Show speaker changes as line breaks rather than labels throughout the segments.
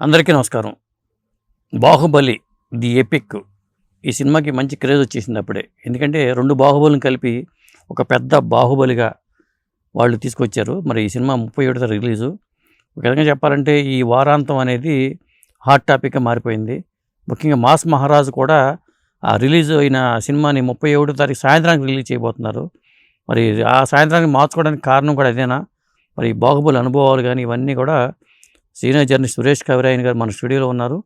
అందరికీ నమస్కారం. Baahubali the epic ఈ సినిమాకి మంచి క్రేజ్ వచ్చేసింది అప్పుడే. ఎందుకంటే రెండు బాహుబలిని కలిపి ఒక పెద్ద బాహుబలిగా వాళ్ళు తీసుకొచ్చారు. మరి ఈ సినిమా ముప్పై ఏడుతో రిలీజు. ఒక విధంగా చెప్పాలంటే ఈ వారాంతం అనేది హాట్ టాపిక్గా మారిపోయింది. ముఖ్యంగా మాస్ మహారాజ్ కూడా ఆ రిలీజ్ అయిన సినిమాని ముప్పై ఒకటో తారీఖు సాయంత్రానికి రిలీజ్ చేయబోతున్నారు. మరి ఆ సాయంత్రానికి మార్చుకోవడానికి కారణం కూడా అదేనా? మరి ఈ బాహుబలి అనుభవాలు కానీ ఇవన్నీ కూడా సీనియర్ జర్నలిస్ట్ సురేష్ కవిరాయన్ గారు మన స్టూడియోలో ఉన్నారు.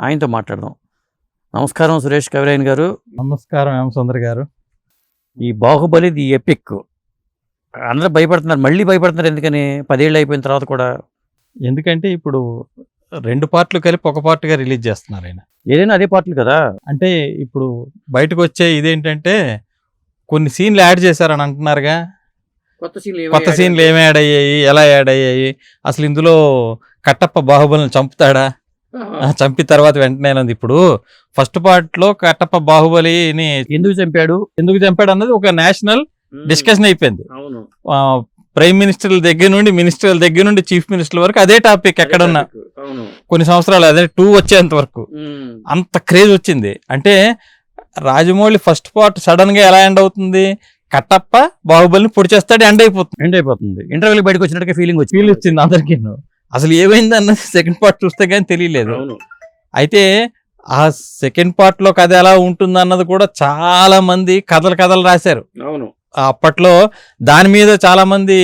ఆయనతో మాట్లాడదాం. నమస్కారం సురేష్ కవిరాయన్ గారు.
నమస్కారం ఎం సుందర్ గారు.
ఈ బాహుబలి ది ఎపిక్. అందరూ భయపడుతున్నారు మళ్ళీ భయపడుతున్నారు ఎందుకని? పదేళ్ళు అయిపోయిన తర్వాత కూడా.
ఎందుకంటే ఇప్పుడు రెండు పార్ట్లు కలిపి ఒక పార్ట్గా రిలీజ్ చేస్తున్నారు ఆయన.
ఏదైనా అదే పాటలు కదా?
అంటే ఇప్పుడు బయటకు వచ్చే ఇదేంటంటే కొన్ని సీన్లు యాడ్ చేశారని అంటున్నారుగా.
కొత్త సీన్లు
కొత్త సీన్లు ఏమి యాడ్ అయ్యాయి? ఎలా యాడ్ అయ్యాయి? అసలు ఇందులో కట్టప్ప బాహుబలిని చంపుతాడా? ఆ, చంపిన తర్వాత వెంటనే ఉంది ఇప్పుడు ఫస్ట్ పార్ట్లో కట్టప్ప బాహుబలిని
ఎందుకు చంపాడు?
ఎందుకు చంపాడు అన్నది ఒక నేషనల్ డిస్కషన్ అయిపోయింది. ప్రైమ్ మినిస్టర్ల దగ్గర నుండి మినిస్టర్ల దగ్గర నుండి చీఫ్ మినిస్టర్ వరకు అదే టాపిక్ ఎక్కడున్నా.
అవును.
కొన్ని సంవత్సరాలు అదే టూ వచ్చేంత వరకు. అంత క్రేజ్ వచ్చింది. అంటే రాజమౌళి ఫస్ట్ పార్ట్ సడన్గా ఎలా ఎండ్ అవుతుంది? కట్టప్ప బాహుబలిని పొడి చేస్తాడు ఎండ్ అయిపోతుంది.
ఎండ్ అయిపోతుంది. ఇంటర్వ్యూకి బయటకు వచ్చినట్టుగా ఫీలింగ్ వచ్చి
ఫీల్ వచ్చింది అందరికీ. అసలు ఏమైంది అన్నది సెకండ్ పార్ట్ చూస్తే కానీ తెలియలేదు.
అవును.
అయితే ఆ సెకండ్ పార్ట్లో కథ ఎలా ఉంటుంది అన్నది కూడా చాలా మంది కథలు కథలు రాశారు.
అవును.
ఆ అప్పట్లో దాని మీద చాలా మంది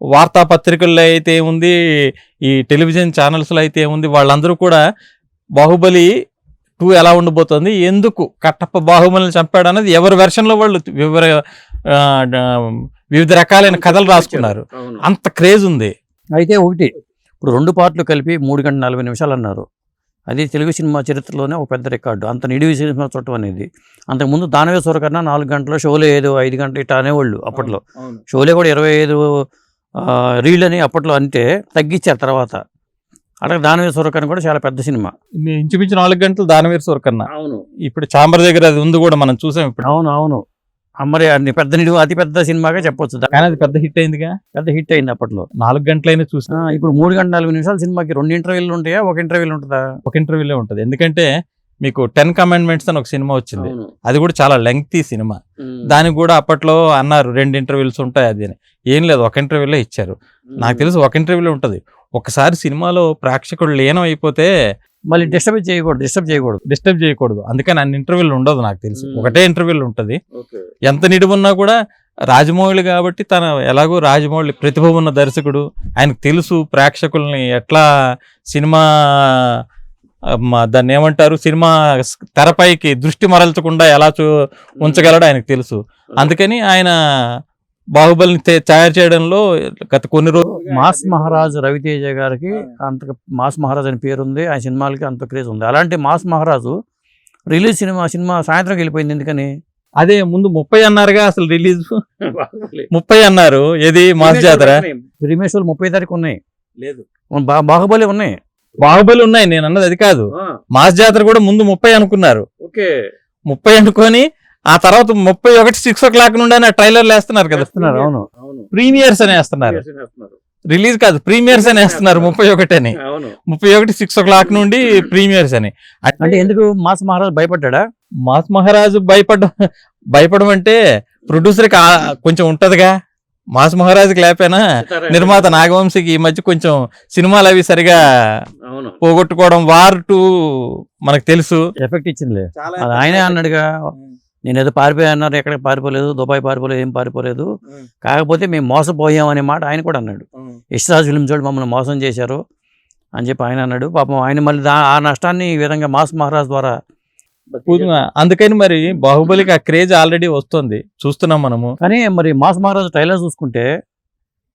వార్తాపత్రికల్లో అయితే ఉంది ఈ టెలివిజన్ ఛానల్స్లో అయితే ఉంది వాళ్ళందరూ కూడా బాహుబలి టూ ఎలా ఉండబోతుంది ఎందుకు కట్టప్ప బాహుబలిని చంపాడు అనేది ఎవరి వెర్షన్లో వాళ్ళు వివర వివిధ రకాలైన కథలు రాసుకున్నారు. అంత క్రేజ్ ఉంది.
అయితే ఒకటి ఇప్పుడు రెండు పార్ట్లు కలిపి మూడు గంటల నలభై నిమిషాలు అన్నారు. అది తెలుగు సినిమా చరిత్రలోనే ఒక పెద్ద రికార్డు. అంత నిడివి సినిమా చూడటం అనేది. అంతకుముందు దానవేశ్వర కన్నా నాలుగు గంటలు షోలే ఏదో ఐదు గంటలు ఇట్లా అనేవాళ్ళు అప్పట్లో. షోలే కూడా ఇరవై ఐదు రీల్ అని అప్పట్లో అంటే తగ్గించారు తర్వాత. అలాగే దానవేశ్వర కన్నా కూడా చాలా పెద్ద సినిమా.
ఇంచుమించు నాలుగు గంటలు దానవీర్ సూర్ కన్నా
అవును.
ఇప్పుడు చాంబర్ దగ్గర అది ఉంది కూడా మనం చూసాం ఇప్పుడు.
అవును అవును. ఆ మరి అన్ని పెద్ద నిడివి అతి పెద్ద సినిమాగా చెప్పొచ్చు.
కానీ అది పెద్ద హిట్ అయిందిగా?
పెద్ద హిట్ అయింది అప్పట్లో.
నాలుగు గంటలైనా చూసాం.
ఆ, ఇప్పుడు మూడు గంటల నలభై నిమిషాల సినిమాకి రెండు ఇంటర్వ్యూలు ఉంటాయా? ఒక ఇంటర్వ్యూలు ఉంటుందా?
ఒక ఇంటర్వ్యూలే ఉంటుంది. ఎందుకంటే మీకు టెన్ కమాండ్మెంట్స్ అని ఒక సినిమా వచ్చింది. అది కూడా చాలా లెంగ్తీ సినిమా. దానికి కూడా అప్పట్లో అన్నారు రెండు ఇంటర్వ్యూస్ ఉంటాయి అది అని. ఏం లేదు ఒక ఇంటర్వ్యూలో ఇచ్చారు. నాకు తెలుసు ఒక ఇంటర్వ్యూలో ఉంటుంది. ఒకసారి సినిమాలో ప్రేక్షకుడు లీనం అయిపోతే
మళ్ళీ డిస్టర్బ్ చేయకూడదు డిస్టర్బ్ చేయకూడదు.
డిస్టర్బ్ చేయకూడదు. అందుకని అన్ని ఇంటర్వ్యూలు ఉండదు నాకు తెలుసు. ఒకటే ఇంటర్వ్యూలు ఉంటుంది.
ఓకే.
ఎంత నిడుమున్నా కూడా రాజమౌళి కాబట్టి తన ఎలాగో రాజమౌళి ప్రతిభ ఉన్న దర్శకుడు. ఆయనకు తెలుసు ప్రేక్షకుల్ని ఎట్లా సినిమా దాన్ని ఏమంటారు? సినిమా తెరపైకి దృష్టి మరల్చకుండా ఎలా చూ ఉంచగలడో ఆయనకు తెలుసు. అందుకని ఆయన బాహుబలిని తయారు చేయడంలో గత కొన్ని రోజులు
మాస్ మహారాజ్ రవితేజ గారికి అంత మాస్ మహారాజ్ అని పేరు ఉంది ఆ సినిమాలకి అంత క్రేజ్ ఉంది. అలాంటి మాస్ మహారాజు రిలీజ్ సినిమా సినిమా సాయంత్రం వెళ్ళిపోయింది ఎందుకని?
అదే ముందు ముప్పై అన్నారుగా అసలు రిలీజ్. ముప్పై అన్నారు. ఏది? మాస్ జాతర?
రిమేష్ ముప్పై తారీఖు ఉన్నాయి.
లేదు.
బా- బాహుబలి ఉన్నాయి.
బాహుబలి ఉన్నాయి. నేను అన్నది అది కాదు. మాస్ జాతర కూడా ముందు ముప్పై అనుకున్నారు.
ఓకే.
ముప్పై అనుకొని ఆ తర్వాత ముప్పై ఒకటి సిక్స్ ఓ క్లాక్ నుండి ట్రైలర్లు వేస్తున్నారు కదా.
అవును.
ప్రీమియర్స్ అని వేస్తున్నారు. రిలీజ్ కాదు ప్రీమియర్స్ అని వేస్తున్నారు ముప్పై ఒకటి అని.
అవును.
ముప్పై ఒకటి సిక్స్ ఓ క్లాక్ నుండి ప్రీమియర్స్ అని.
అంటే ఎందుకు మాస్ మహారాజ్ భయపడ్డా
మాస్ మహారాజు భయపడడం భయపడడం అంటే ప్రొడ్యూసర్కి ఆ- కొంచెం ఉంటదిగా. మాస్ మహారాజుకి లేకపోయినా నిర్మాత నాగవంశీకి ఈ మధ్య కొంచెం సినిమాలు అవి సరిగా
అవును.
పోగొట్టుకోవడం వార్ టూ మనకు తెలుసు.
ఎఫెక్ట్ ఇచ్చిందిలే. అది ఆయనే అన్నాడుగా. నేను ఏదో పారిపోయా అన్నారు ఎక్కడ పారిపోలేదు దుబాయ్ పారిపోలేదు ఏం పారిపోలేదు. కాకపోతే మేము మోసపోయాం అనే మాట ఆయన కూడా అన్నాడు. యశ్రాజ్ ఫిల్మ్స్ వాళ్ళు మమ్మల్ని మోసం చేశారు అని చెప్పి ఆయన అన్నాడు. పాపం ఆయన మళ్ళీ ఆ నష్టాన్ని ఈ విధంగా మాస్ మహారాజ్ ద్వారా
అందుకని మరి బాహుబలికి ఆ క్రేజ్ ఆల్రెడీ వస్తుంది. చూస్తున్నాం మనము.
కానీ మరి మాస్ మహారాజ్ ట్రైలర్ చూసుకుంటే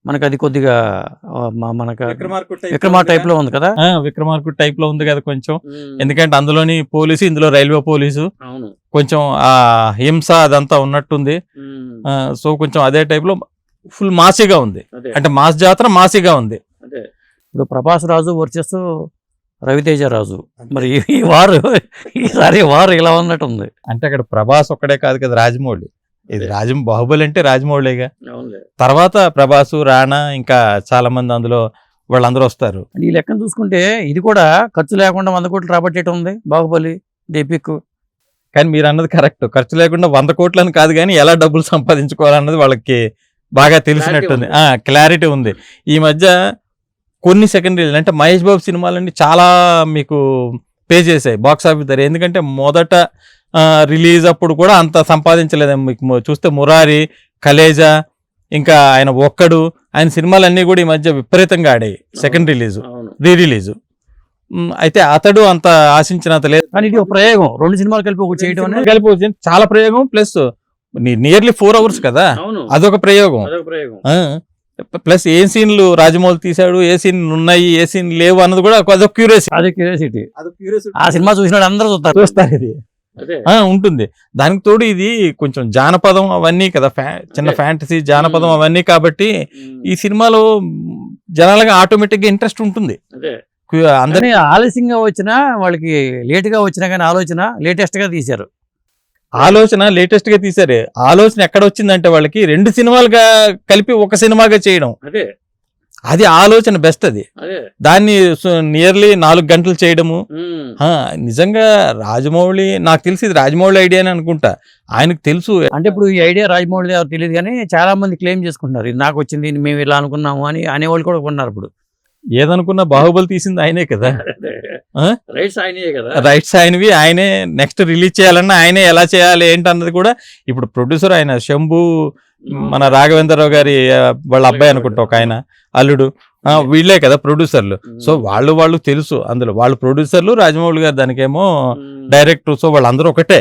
మనకు అది కొద్దిగా మనకు విక్రమా టైప్లో ఉంది కదా?
ఆ, విక్రమార్కుడు టైప్లో ఉంది కదా కొంచెం. ఎందుకంటే అందులోని పోలీసు ఇందులో రైల్వే పోలీసు.
అవును.
కొంచెం ఆ హింస అదంతా ఉన్నట్టుంది. సో కొంచెం అదే టైప్లో ఫుల్ మాసిగా ఉంది. అంటే మాస్ జాతర మాసిగా ఉంది.
ఇప్పుడు ప్రభాస్ రాజు వర్సెస్ రవితేజ రాజు. మరి ఈ- ఈ వారు ఈసారి వారు ఇలా ఉన్నట్టు ఉంది
అంటే అక్కడ ప్రభాస్ ఒక్కడే కాదు కదా రాజమౌళి. ఇది రాజ బాహుబలి అంటే రాజమౌళిగా. తర్వాత ప్రభాసు రాణా ఇంకా చాలా మంది అందులో వాళ్ళందరూ వస్తారు.
ఈ లెక్కను చూసుకుంటే ఇది కూడా ఖర్చు లేకుండా వంద కోట్లు రాబట్టేట ఉంది? బాహుబలి దేపిక్.
కానీ మీరు అన్నది కరెక్ట్. ఖర్చు లేకుండా వంద కోట్లని కాదు కానీ ఎలా డబ్బులు సంపాదించుకోవాలన్నది వాళ్ళకి బాగా తెలిసినట్టుంది. క్లారిటీ ఉంది. ఈ మధ్య కొన్ని సెకండరీలు అంటే మహేష్ బాబు సినిమాలన్నీ చాలా మీకు పే చేశాయి బాక్స్ ఆఫీస్ ధర. ఎందుకంటే మొదట రిలీజ్ అప్పుడు కూడా అంత సంపాదించలేదు మీకు చూస్తే మురారి కలేజా ఇంకా ఆయన ఒక్కడు ఆయన సినిమాలన్నీ కూడా ఈ మధ్య విపరీతంగా ఆడాయి. సెకండ్ రిలీజ్ రీ రిలీజ్ అయితే అతడు అంత ఆశించినంత లేదు.
కానీ ఇది ఒక ప్రయోగం. రెండు సినిమాలు కలిపి ఒకటి చేయడం
కలిపి. చాలా ప్రయోగం. ప్లస్ నియర్లీ ఫోర్ అవర్స్ కదా.
అవును.
అదొక ప్రయోగం.
అదొక ప్రయోగం.
ఆ, ప్లస్ ఏ సీన్లు రాజమౌళి తీశాడు ఏ సీన్ ఉన్నాయి ఏ సీన్ లేవు అన్నది కూడా అదొక క్యూరియాసిటీ
అదే క్యూరియాసిటీ ఆ సినిమా చూసిన అందరూ చూస్తారు.
చూస్తారు ఇది. ఉంటుంది. దానికి తోడు ఇది కొంచెం జానపదం అవన్నీ కదా ఫ్యా- చిన్న. ఫ్యాంటసీ జానపదం. అవన్నీ కాబట్టి ఈ సినిమాలో జనాలుగా ఆటోమేటిక్గా ఇంట్రెస్ట్ ఉంటుంది. అందరి
ఆలస్యంగా వచ్చినా వాళ్ళకి లేట్గా వచ్చినా కానీ ఆలోచన లేటెస్ట్గా తీశారు.
ఆలోచన లేటెస్ట్గా తీశారు. ఆలోచన ఎక్కడ వచ్చిందంటే వాళ్ళకి రెండు సినిమాలుగా కలిపి ఒక సినిమాగా చేయడం.
అదే.
అది ఆలోచన బెస్ట్ అది.
అదే.
దాన్ని నియర్లీ నాలుగు గంటలు చేయడము. నిజంగా రాజమౌళి నాకు తెలిసి ఇది రాజమౌళి ఐడియా అని అనుకుంటా. ఆయనకు తెలుసు.
అంటే ఇప్పుడు ఈ ఐడియా రాజమౌళి ఎవరు తెలియదు కానీ చాలా మంది క్లెయిమ్ చేసుకుంటున్నారు. ఇది నాకు వచ్చింది మేము ఇలా అనుకున్నాము అని అనేవాళ్ళు కూడా ఉన్నారు ఇప్పుడు.
ఏదనుకున్నా బాహుబలి తీసింది ఆయనే కదా?
రైట్స్ ఆయనే కదా.
రైట్స్ ఆయనవి. ఆయనే నెక్స్ట్ రిలీజ్ చేయాలన్నా ఆయనే ఎలా చేయాలి ఏంటి అన్నది కూడా ఇప్పుడు ప్రొడ్యూసర్ ఆయన శంభు మన రాఘవేంద్రరావు గారి వాళ్ళ అబ్బాయి అనుకుంటా ఒక ఆయన అల్లుడు. వీళ్ళే కదా ప్రొడ్యూసర్లు సో వాళ్ళు వాళ్ళు తెలుసు అందులో. వాళ్ళు ప్రొడ్యూసర్లు రాజమౌళి గారు దానికేమో డైరెక్టర్ సో వాళ్ళందరూ ఒకటే.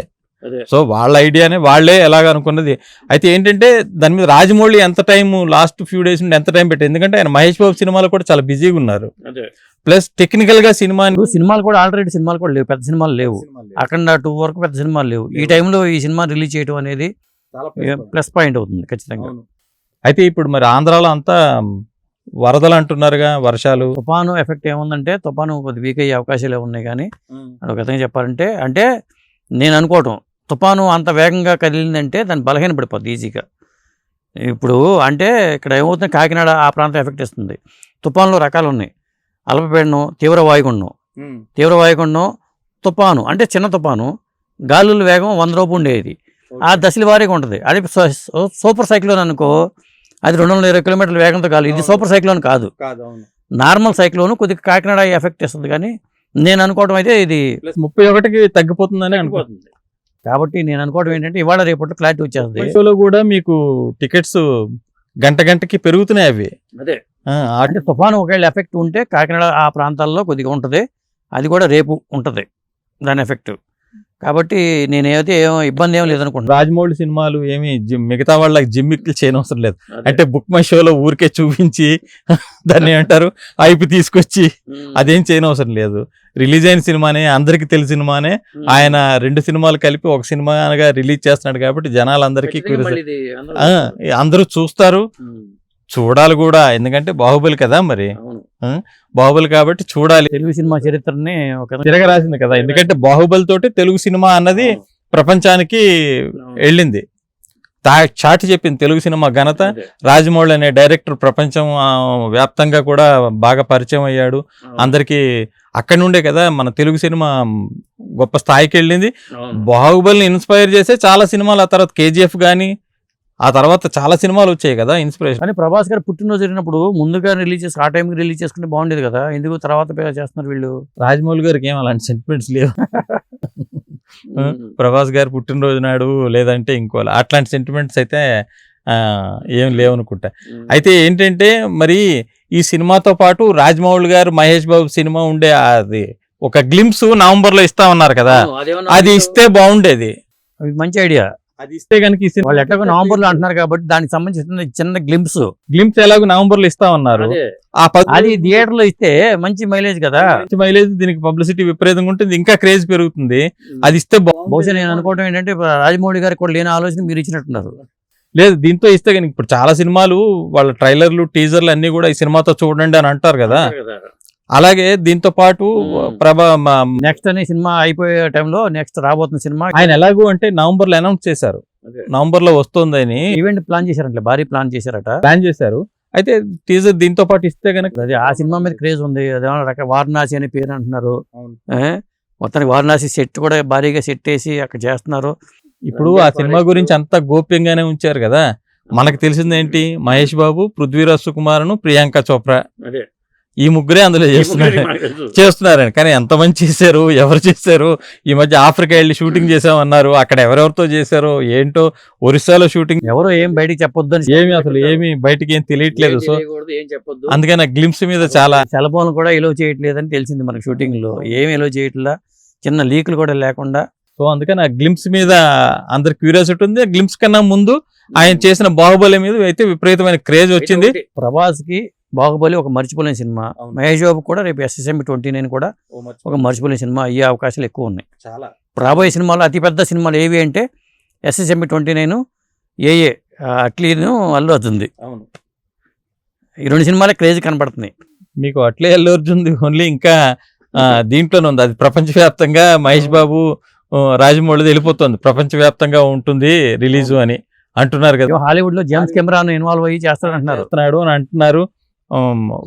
సో వాళ్ళ ఐడియానే వాళ్ళే ఎలాగ అనుకున్నది. అయితే ఏంటంటే దాని మీద రాజమౌళి ఎంత టైం లాస్ట్ ఫ్యూ డేస్ నుండి ఎంత టైం పెట్టారు ఎందుకంటే ఆయన మహేష్ బాబు సినిమాలు కూడా చాలా బిజీగా ఉన్నారు. ప్లస్ టెక్నికల్గా సినిమా
సినిమాలు కూడా ఆల్రెడీ సినిమాలు కూడా లేవు పెద్ద సినిమాలు లేవు. అఖండ టూ వరకు పెద్ద సినిమాలు లేవు. ఈ టైంలో ఈ సినిమా రిలీజ్ చేయడం అనేది ప్లస్ పాయింట్. అవుతుంది ఖచ్చితంగా.
అయితే ఇప్పుడు మరి ఆంధ్రాలో అంతా వరదలు అంటున్నారుగా వర్షాలు.
తుఫాను ఎఫెక్ట్ ఏముందంటే తుఫాను కొద్ది వీక్ అయ్యే అవకాశాలు ఉన్నాయి కానీ ఒక విధంగా చెప్పాలంటే అంటే నేను అనుకోవటం తుఫాను అంత వేగంగా కదిలిందంటే దాన్ని బలహీన పడిపోద్ది ఈజీగా. ఇప్పుడు అంటే ఇక్కడ ఏమవుతుంది కాకినాడ ఆ ప్రాంతం ఎఫెక్ట్ ఇస్తుంది తుఫాన్లో రకాలు ఉన్నాయి. అల్పపీడనం తీవ్ర వాయుగుండం తీవ్ర వాయుగుండం తుఫాను అంటే చిన్న తుఫాను గాలుల వేగం వంద రూపు ఉండేది. ఆ దశల వారీగా ఉంటుంది. అది సూపర్ సైక్లోన్ అనుకో అది రెండు వందల ఇరవై కిలోమీటర్ల వేగంతో కాదు. ఇది సూపర్ సైక్లోన్ కాదు. నార్మల్ సైక్లోన్ కొద్దిగా కాకినాడ ఎఫెక్ట్ ఇస్తుంది కానీ నేను అనుకోవడం అయితే ఇది
ముప్పై ఒకటికి తగ్గిపోతుందని అనుకో
కాబట్టి నేను అనుకోవడం ఏంటంటే ఇవాళ రేపట్లో క్లారిటీ వచ్చేస్తుంది.
షోలో కూడా మీకు టికెట్స్ గంట గంటకి పెరుగుతున్నాయి అవి.
అదే. అంటే తుఫాను ఒకవేళ ఎఫెక్ట్ ఉంటే కాకినాడ ఆ ప్రాంతాల్లో కొద్దిగా ఉంటుంది. అది కూడా రేపు ఉంటుంది. దాని ఎఫెక్ట్. కాబట్టి నేనైతే ఏం ఇబ్బంది ఏం లేదనుకుంటున్నాను
రాజమౌళి సినిమాలు ఏమి జిమ్ మిగతా వాళ్ళకి జిమ్మిక్లు చేయనవసరం లేదు. అంటే బుక్ మై షోలో ఊరికే చూపించి దాన్ని ఏమంటారు? ఐపి తీసుకొచ్చి అదేం చేయనవసరం లేదు. రిలీజ్ అయిన సినిమానే అందరికి తెలిసిన సినిమానే ఆయన రెండు సినిమాలు కలిపి ఒక సినిమాగా రిలీజ్ చేస్తున్నాడు కాబట్టి జనాలందరికీ అందరూ చూస్తారు. చూడాలి కూడా ఎందుకంటే బాహుబలి కదా మరి. బాహుబలి కాబట్టి చూడాలి.
తెలుగు సినిమా చరిత్రని ఒక
తిరగ రాసింది కదా. ఎందుకంటే బాహుబలి తోటి తెలుగు సినిమా అన్నది ప్రపంచానికి వెళ్ళింది. తా చాటి చెప్పింది తెలుగు సినిమా ఘనత. రాజమౌళి అనే డైరెక్టర్ ప్రపంచం వ్యాప్తంగా కూడా బాగా పరిచయం అయ్యాడు. అందరికీ అక్కడి నుండే కదా మన తెలుగు సినిమా గొప్ప స్థాయికి వెళ్ళింది. బాహుబలిని ఇన్స్పైర్ చేసే చాలా సినిమాలు. ఆ తర్వాత కేజీఎఫ్ కానీ ఆ తర్వాత చాలా సినిమాలు వచ్చాయి కదా ఇన్స్పిరేషన్
కానీ ప్రభాస్ గారు పుట్టినరోజు జరిగినప్పుడు ముందుగా రిలీజ్ చేసి ఆ టైంకి రిలీజ్ చేసుకుంటే బాగుండేది కదా ఎందుకు తర్వాత పేరు చేస్తున్నారు వీళ్ళు?
రాజమౌళి గారికి ఏం అలాంటి సెంటిమెంట్స్ లేవు. ప్రభాస్ గారు పుట్టినరోజు నాడు లేదంటే ఇంకో అట్లాంటి సెంటిమెంట్స్ అయితే ఏం లేవనుకుంటా అయితే ఏంటంటే మరి ఈ సినిమాతో పాటు రాజమౌళి గారు మహేష్ బాబు సినిమా ఉండే అది ఒక గ్లిమ్స్ నవంబర్లో ఇస్తా ఉన్నారు కదా. అది ఇస్తే బాగుండేది.
అది మంచి ఐడియా
అది ఇస్తే కనుక ఈ
వాళ్ళు ఎట్లాగో నవంబర్లో అంటున్నారు కాబట్టి దానికి సంబంధించిన చిన్న గ్లింప్స్
గ్లిమ్స్ ఎలాగో నవంబర్లో ఇస్తా ఉన్నారు.
అది. థియేటర్లో ఇస్తే మంచి మైలేజ్ కదా.
మంచి మైలేజ్ దీనికి పబ్లిసిటీ విపరీతంగా ఉంటుంది ఇంకా క్రేజ్ పెరుగుతుంది. అది ఇస్తే.
బహుశా నేను అనుకోవడం ఏంటంటే రాజమౌళి గారికి కూడా లేని ఆలోచన మీరు ఇచ్చినట్టున్నారు.
లేదు దీంతో ఇస్తే కనుక ఇప్పుడు చాలా సినిమాలు వాళ్ళ ట్రైలర్లు టీజర్లు అన్ని కూడా ఈ సినిమాతో చూడండి అని అంటారు కదా. అలాగే దీంతో పాటు. ప్రభా మా-
నెక్స్ట్ అనే సినిమా అయిపోయే టైంలో నెక్స్ట్ రాబోతున్న సినిమా
ఆయన ఎలాగూ అంటే నవంబర్లో అనౌన్స్ చేశారు. నవంబర్లో వస్తుందని
ఈవెంట్ ప్లాన్ చేశారంటే భారీ ప్లాన్ చేశారట.
ప్లాన్ చేశారు. అయితే టీజర్ దీంతో పాటు ఇస్తే గనక
అది ఆ సినిమా మీద క్రేజ్ ఉంది. రక వారణాసి అనే పేరు అంటున్నారు? మొత్తానికి వారణాసి సెట్ కూడా భారీగా సెట్ వేసి అక్కడ చేస్తున్నారు.
ఇప్పుడు ఆ సినిమా గురించి అంతా గోప్యంగానే ఉంచారు కదా. మనకు తెలిసింది ఏంటి? మహేష్ బాబు పృథ్వీరాజ్ సుకుమారను ప్రియాంక చోప్రా.
అదే.
ఈ ముగ్గురే అందులో చేస్తున్నారు. చేస్తున్నారని. కానీ ఎంతమంది చేశారు ఎవరు చేశారు? ఈ మధ్య ఆఫ్రికా వెళ్ళి షూటింగ్ చేసామన్నారు అక్కడ ఎవరెవరితో చేశారో ఏంటో ఒరిస్సాలో షూటింగ్
ఎవరో ఏం బయటికి చెప్పొద్దు అని
ఏమి అసలు ఏమి బయటికి ఏం తెలియట్లేదు. సో
ఏం చెప్పొద్దు.
అందుకని గ్లిమ్స్ మీద చాలా
సెల్ ఫోన్ కూడా ఎలో చేయట్లేదని తెలిసింది మనకి షూటింగ్లో. ఏం ఎలో చేయట్లా? చిన్న లీకులు కూడా లేకుండా.
సో అందుకని ఆ గ్లిమ్స్ మీద అందరి క్యూరియాసిటీ ఉంది. గ్లిమ్స్ కన్నా ముందు ఆయన చేసిన బాహుబలి మీద అయితే విపరీతమైన క్రేజ్ వచ్చింది.
ప్రభాస్కి బాహుబలి ఒక మర్చిపోలేని సినిమా. మహేష్ బాబు కూడా రేపు ఎస్ఎస్ఎం ట్వంటీ నైన్ కూడా ఒక మర్చిపోలేని సినిమా అయ్యే అవకాశాలు ఎక్కువ ఉన్నాయి.
చాలా.
రాబోయే సినిమాలో అతిపెద్ద సినిమాలు ఏవి అంటే ఎస్ఎస్ఎం ట్వంటీ నైన్ ఏఏ అట్లీను అల్లు అవుతుంది
అవును.
ఈ రెండు సినిమాలే క్రేజ్ కనబడుతున్నాయి
మీకు అట్లే అల్లు అర్జున్ ఉంది ఇంకా దీంట్లోనే ఉంది. అది ప్రపంచవ్యాప్తంగా మహేష్ బాబు రాజమౌళిది వెళ్ళిపోతుంది. ప్రపంచవ్యాప్తంగా ఉంటుంది రిలీజ్ అని అంటున్నారు కదా.
హాలీవుడ్లో జేమ్స్ కెమెరాను ఇన్వాల్వ్ అయ్యి చేస్తారంటున్నారు
చేస్తున్నాడు అని అంటున్నారు.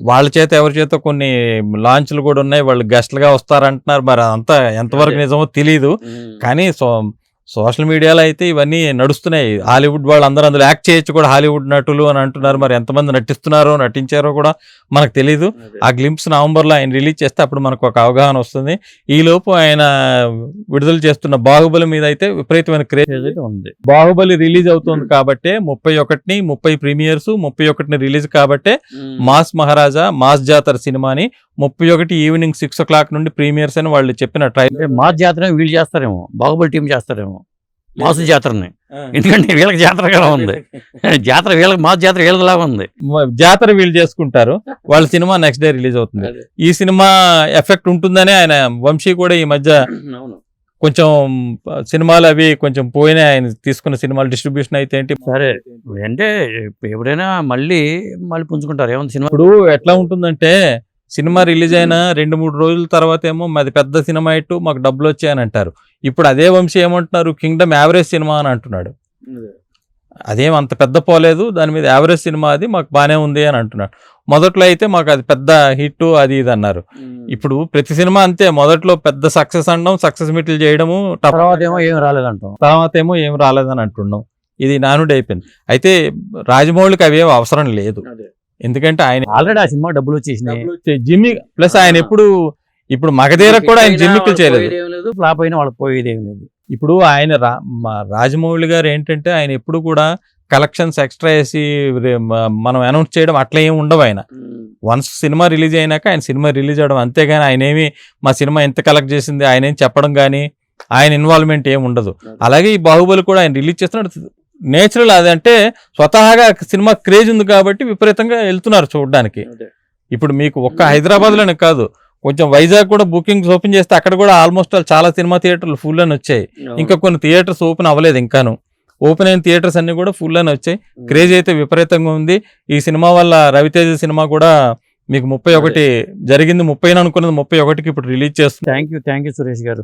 వాళ్ళ చేత ఎవరి చేత కొన్ని లాంచ్లు కూడా ఉన్నాయి. వాళ్ళు గెస్ట్లుగా వస్తారంటున్నారు. మరి అంతా ఎంతవరకు. నిజమో తెలియదు కానీ సో సోషల్ మీడియాలో అయితే ఇవన్నీ నడుస్తున్నాయి. హాలీవుడ్ వాళ్ళు అందరూ అందులో యాక్ట్ చేయొచ్చు కూడా. హాలీవుడ్ నటులు అని అంటున్నారు. మరి ఎంతమంది నటిస్తున్నారో నటించారో కూడా మనకు తెలియదు ఆ గ్లింప్స్ నవంబర్లో ఆయన రిలీజ్ చేస్తే అప్పుడు మనకు ఒక అవగాహన వస్తుంది. ఈ లోపు ఆయన విడుదల చేస్తున్న బాహుబలి మీద అయితే విపరీతమైన క్రేజ్
అయితే ఉంది.
బాహుబలి రిలీజ్ అవుతుంది కాబట్టే ముప్పై ఒకటిని ముప్పై ప్రీమియర్స్ ముప్పై ఒకటిని రిలీజ్ కాబట్టే మాస్ మహారాజా మాస్ జాతర సినిమాని ముప్పై ఒకటి ఈవినింగ్ సిక్స్ ఓ క్లాక్ నుండి ప్రీమియర్స్ అని వాళ్ళు చెప్పిన ట్రై
అంటే మా జాతర వీళ్ళు చేస్తారేమో. బాహుబలి టీం చేస్తారేమో. మాసు జాతరని. ఎందుకంటే వీళ్ళకి జాతర కదా ఉంది. జాతర వీళ్ళకి మా జాతర వీళ్ళలాగా ఉంది.
జాతర వీళ్ళు చేసుకుంటారు వాళ్ళ సినిమా నెక్స్ట్ డే రిలీజ్ అవుతుంది. ఈ సినిమా ఎఫెక్ట్ ఉంటుందని ఆయన వంశీ కూడా ఈ మధ్య కొంచెం సినిమాలు అవి కొంచెం పోయినాయి. ఆయన తీసుకున్న సినిమాలు డిస్ట్రిబ్యూషన్ అయితే ఏంటి?
సరే అంటే ఎవరైనా మళ్ళీ మళ్ళీ పుంజుకుంటారు. ఏముంది సినిమా?
ఇప్పుడు ఎట్లా ఉంటుందంటే సినిమా రిలీజ్ అయిన రెండు మూడు రోజుల తర్వాత ఏమో మాది పెద్ద సినిమా ఇట్టు మాకు డబ్బులు వచ్చాయని అంటారు. ఇప్పుడు అదే వంశీ ఏమంటున్నారు కింగ్డమ్ యావరేజ్ సినిమా అని అంటున్నాడు. అదేం. అంత పెద్ద పోలేదు దాని మీద యావరేజ్ సినిమా అది మాకు బాగానే ఉంది అని అంటున్నాడు. మొదట్లో అయితే మాకు అది పెద్ద హిట్ అది ఇది అన్నారు. ఇప్పుడు ప్రతి సినిమా అంతే మొదట్లో పెద్ద సక్సెస్ అనడం సక్సెస్ మీట్లు చేయడము
తర్వాత ఏమో ఏం రాలేదంటాం.
తర్వాత ఏమో ఏం రాలేదని అంటున్నాం. ఇది నానుడి అయిపోయింది అయితే రాజమౌళికి అవేం అవసరం లేదు. ఎందుకంటే ఆయన
ఆల్రెడీ ఆ సినిమా డబ్బులు వచ్చేసినాయి.
జిమ్మి ప్లస్ ఆయన ఎప్పుడు ఇప్పుడు మగధీర కూడా ఆయన జిమ్మిక్కులు చేయలేదు.
ఫ్లాప్ అయినా వాళ్ళకి పోయేది లేదు.
ఇప్పుడు ఆయన రాజమౌళి గారు ఏంటంటే ఆయన ఎప్పుడు కూడా కలెక్షన్స్ ఎక్స్ట్రా వేసి మనం అనౌన్స్ చేయడం అట్లా ఏమి ఉండవు ఆయన. వన్స్ సినిమా రిలీజ్ అయినాక ఆయన సినిమా రిలీజ్ అవడం అంతేగాని ఆయన ఏమి మా సినిమా ఎంత కలెక్ట్ చేసింది ఆయన ఏం చెప్పడం కానీ ఆయన ఇన్వాల్వ్మెంట్ ఏమి ఉండదు. అలాగే ఈ బాహుబలి కూడా ఆయన రిలీజ్ చేస్తున్నాడు నేచురల్ అదంటే స్వతహాగా సినిమా క్రేజ్ ఉంది కాబట్టి విపరీతంగా వెళ్తున్నారు చూడడానికి. ఇప్పుడు మీకు ఒక్క హైదరాబాద్లోనే కాదు కొంచెం వైజాగ్ కూడా బుకింగ్స్ ఓపెన్ చేస్తే అక్కడ కూడా ఆల్మోస్ట్ చాలా సినిమా థియేటర్లు ఫుల్ అని వచ్చాయి ఇంకా కొన్ని థియేటర్స్ ఓపెన్ అవ్వలేదు ఇంకాను. ఓపెన్ అయిన థియేటర్స్ అన్ని కూడా ఫుల్ అని వచ్చాయి క్రేజ్ అయితే విపరీతంగా ఉంది. ఈ సినిమా వల్ల రవితేజ సినిమా కూడా మీకు ముప్పై ఒకటి జరిగింది. ముప్పై అనుకున్నది ముప్పై ఒకటికి ఇప్పుడు రిలీజ్ చేస్తుంది.
Thank you thank you Suresh garu.